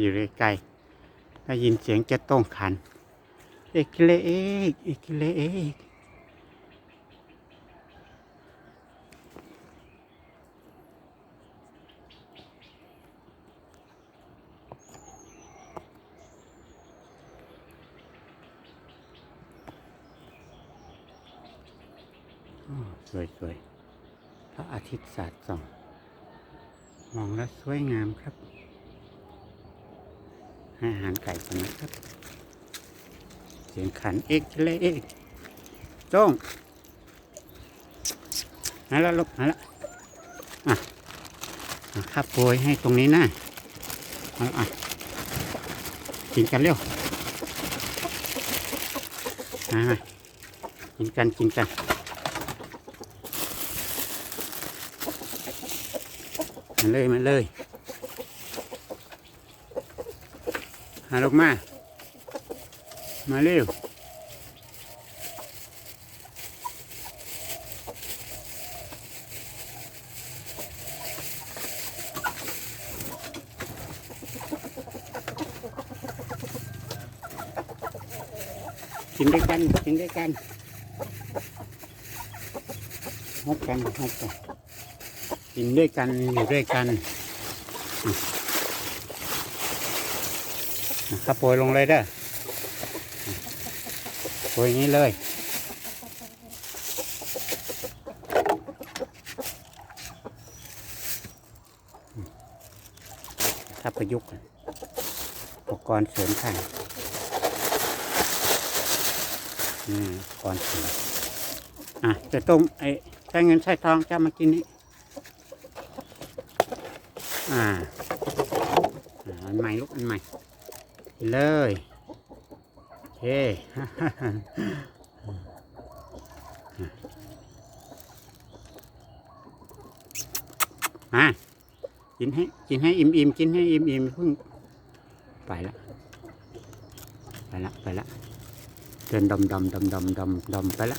อยู่ไกลๆได้ยินเสียงจะต้องขัน เอกเลเอกเอกเลเอกอ้าวสวยๆพระอาทิตย์สาดส่อง มองแล้วสวยงามครับ ให้อาหารไก่ก่อนนะครับ เสียงขันเอกเลเอกจ้องมาแล้วลูกมาแล้วอะอะข้าโปรยให้ตรงนี้นะเอาละอะกินกันเร็วมามากินกันกินกันมาเลยมาเลยหาลูกมา มาเร็วกินด้วยกันกินด้วยกันฮบกันฮบกันกินด้วยกันอยู่ด้วยกัน อะอะข้าโปรยลงเลยเด้อโอ้ยอย่างนี้เลยถ้าประยุกต์อุปกรณ์เสริมข้างอุปกรณ์เสริมอะจะต้มไอ้ใช้เงินใช้ทองจะมากินนี่อ่าอันใหม่ลูกอันใหม่ เลยโอเคมากินให้กินให้อิ่มอิ่มกินให้อิ่มอิ่มเพิ่งไปละไปละไปละเดินดมดมดมดมดมดมไปละ